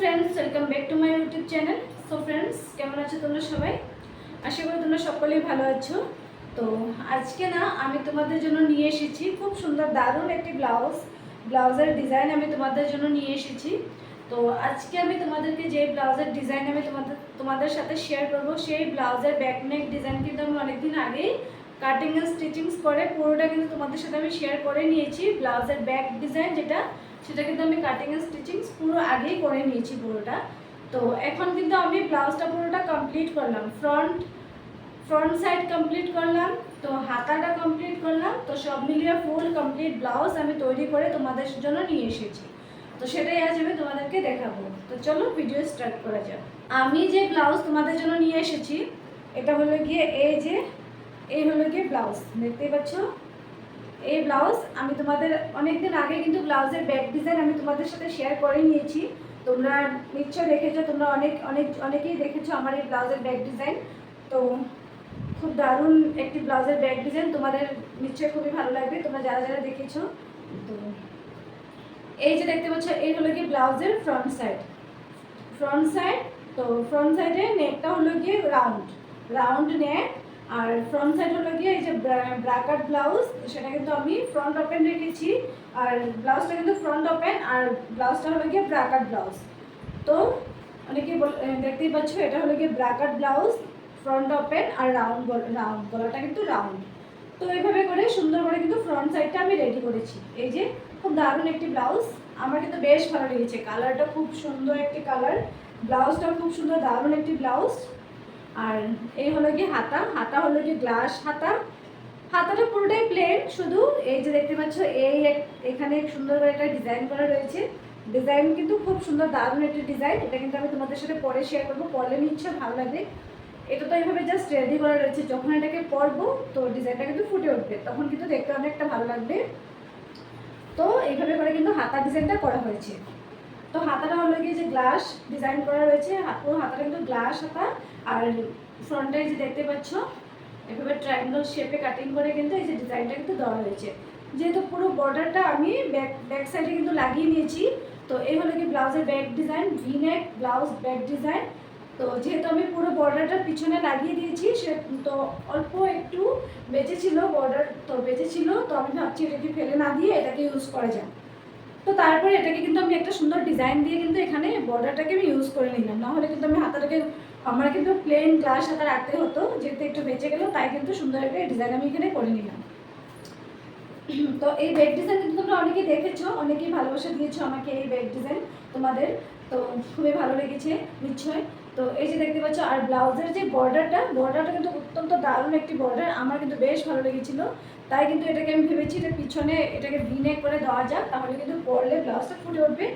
Friends welcome back to my YouTube channel so friends কেমন আছো তোমরা সবাই? আশা করি তোমরা সকলেই ভালো আছো। তো, আজকে না, আমি তোমাদের জন্য নিয়ে এসেছি খুব সুন্দর, দারুণ একটি ব্লাউজ ব্লাউজের ডিজাইন আমি তোমাদের জন্য নিয়ে এসেছি। তো, আজকে আমি তোমাদেরকে যে ব্লাউজের ডিজাইন আমি তোমাদের তোমাদের সাথে শেয়ার করব, সেই ব্লাউজের ব্যাক নেক ডিজাইন কিন্তু আমি অনেকদিন আগেই কাটিং স্টিচিংস করে, পুরোটা কিন্তু তোমাদের সাথে আমি শেয়ার করে নিয়েছি। ব্লাউজের ব্যাক ডিজাইন যেটা সেটা কিন্তু আমি কাটিং অ্যান্ড স্টিচিংস পুরো আগেই করে নিয়েছি পুরোটা। তো এখন কিন্তু আমি ব্লাউজটা পুরোটা কমপ্লিট করলাম। ফ্রন্ট ফ্রন্ট সাইড কমপ্লিট করলাম, তো হাতাটা কমপ্লিট করলাম, তো সব মিলিয়ে ফুল কমপ্লিট ব্লাউজ আমি তৈরি করে তোমাদের জন্য নিয়ে এসেছি। তো সেটাই আজ আমি তোমাদেরকে দেখাবো। তো চলো ভিডিও স্টার্ট করা যাক। আমি যে ব্লাউজ তোমাদের জন্য নিয়ে এসেছি, এটা হলো গিয়ে এই যে, এই হলো গিয়ে ব্লাউজ। দেখতেই পাচ্ছ? এই ব্লাউজ আমি তোমাদের অনেকদিন আগে কিন্তু ব্লাউজের ব্যাক ডিজাইন আমি তোমাদের সাথে শেয়ার করে নিয়েছি। তোমরা নিশ্চয় দেখেছ, তোমরা অনেক অনেক, অনেকেই দেখেছ আমার এই ব্লাউজের ব্যাক ডিজাইন তো খুব দারুণ একটি ব্লাউজের ব্যাক ডিজাইন তোমাদের নিশ্চয়ই খুবই ভালো লাগবে, তোমরা যারা যারা দেখেছ। তো এই যে দেখতে পাচ্ছ, এই হলো গিয়ে ব্লাউজের ফ্রন্ট সাইড ফ্রন্ট সাইড তো ফ্রন্ট সাইডে নেকটা হলো গিয়ে রাউন্ড রাউন্ড নেক আর ফ্রন্ট সাইড হলো গিয়ে এই যে ব্রাকাট ব্লাউজ সেটা কিন্তু আমি ফ্রন্ট ওপেন রেখেছি। আর ব্লাউজটা কিন্তু ফ্রন্ট ওপেন আর ব্লাউজটা হলো গিয়ে ব্রাকাট ব্লাউজ তো অনেকে দেখতেই পাচ্ছ, এটা হলো গিয়ে ব্রাকাট ব্লাউজ ফ্রন্ট ওপেন আর রাউন্ড রাউন্ড গলাটা কিন্তু রাউন্ড তো এইভাবে করে সুন্দর করে কিন্তু ফ্রন্ট সাইডটা আমি রেডি করেছি। এই যে খুব দারুণ একটি ব্লাউজ আমার কিন্তু বেশ ভালো লেগেছে। কালারটা খুব সুন্দর একটি কালার ব্লাউজটাও খুব সুন্দর, দারুণ একটি ব্লাউজ আর এই হলো গিয়ে হাতা হাতা হলো গিয়ে গ্লাস হাতা। হাতাটা পুরোটাই প্লেন শুধু এই যে দেখতে পাচ্ছ, এই এখানে সুন্দর করে একটা ডিজাইন করা রয়েছে। ডিজাইন কিন্তু খুব সুন্দর, দারুণ একটি ডিজাইন এটা কিন্তু আমি তোমাদের সাথে পরে শেয়ার করব। পরে নিচ্ছে ভালো লাগবে। এটা তো এইভাবে জাস্ট রেডি করা রয়েছে। যখন এটাকে পরবো, তো ডিজাইনটা কিন্তু ফুটে উঠবে। তখন কিন্তু দেখতে অনেকটা ভালো লাগবে। তো এইভাবে করে কিন্তু হাতা ডিজাইনটা করা হয়েছে। তো হাতাটা হলো গিয়ে যে গ্লাস ডিজাইন করা রয়েছে পুরো হাতাটা কিন্তু গ্লাস হাতা। আর ফ্রন্টে যে দেখতে পাচ্ছ, এভাবে ট্রায়াঙ্গল শেপে কাটিং করে কিন্তু এই যে ডিজাইনটা কিন্তু দেওয়া হয়েছে যেহেতু পুরো বর্ডারটা আমি ব্যাক ব্যাক সাইডে কিন্তু লাগিয়ে নিয়েছি, তো এই হলো কি ব্লাউজের back design V neck blouse back design তো যেহেতু আমি পুরো বর্ডারটা পিছনে লাগিয়ে দিয়েছি, সে তো অল্প একটু বেঁচে ছিল বর্ডার তো বেঁচে ছিল, তো আমি ভাবছি এটাকে ফেলে না দিয়ে এটাকে ইউজ করা যায় তো তারপরে এটাকে কিন্তু আমি ডিজাইন দিয়ে কিন্তু এখানে বর্ডারটাকে আমি ইউজ করে নিলাম। নাহলে কিন্তু আমি হাতাটাকে, আমার কিন্তু প্লেন গ্লাস হাতা রাখতে হতো, যেহেতু একটু বেঁচে গেল, তাই কিন্তু সুন্দর একটা ডিজাইন আমি এখানে করে নিলাম। তো এই ব্যাগ ডিজাইন কিন্তু তোমরা অনেকেই দেখেছ, অনেকেই ভালোবাসা দিয়েছ আমাকে এই ব্যাগ ডিজাইন তোমাদের। তো খুবই ভালো লেগেছে, নিশ্চয়। তো এই যে দেখতে পাচ্ছ, আর ব্লাউজের যে বর্ডারটা বর্ডারটা কিন্তু অত্যন্ত দারুণ একটি বর্ডার আমার কিন্তু বেশ ভালো লেগেছিল। তাই কিন্তু এটাকে আমি ভেবেছি এটা পিছনে এটাকে ভিনেক করে দেওয়া যাক, তাহলে কিন্তু পরলে ব্লাউজটা ফুটে উঠবে।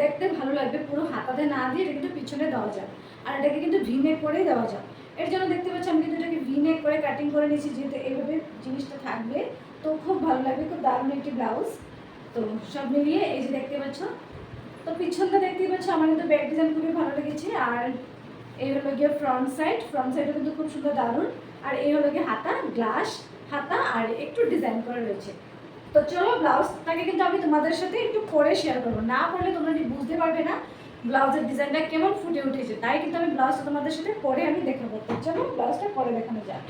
দেখতে ভালো লাগবে, পুরো হাতাতে না দিয়ে এটা কিন্তু পিছনে দেওয়া যায়। আর এটাকে কিন্তু ভিনেক করেই দেওয়া যায়। এর জন্য দেখতে পাচ্ছি আমি কিন্তু এটাকে ভিনেক করে কাটিং করে নিয়েছি, যেহেতু এইভাবে জিনিসটা থাকবে। তো খুব ভালো লাগবে, খুব দারুণ একটি ব্লাউজ তো সব মিলিয়ে এই যে দেখতে পাচ্ছ, তো পিছনটা দেখতেই পাচ্ছ, আমার কিন্তু ব্যাক ডিজাইন খুবই ভালো লেগেছে। আর এই হলো গিয়ে ফ্রন্ট সাইড ফ্রন্ট সাইডও কিন্তু খুব সুন্দর দারুণ। আর এই হলো গিয়ে হাতা গ্লাস হাতা, আর একটু ডিজাইন করা রয়েছে। তো চলো ব্লাউজটাকে কিন্তু আমি তোমাদের সাথে একটু পরে শেয়ার করব। না পড়লে তোমরা বুঝতে পারবে না ব্লাউজের ডিজাইনটা কেমন ফুটে উঠেছে, তাই কিন্তু আমি ব্লাউজটা তোমাদের সাথে পরে আমি দেখাবো। চলো ব্লাউজটা পরে দেখানো যাক।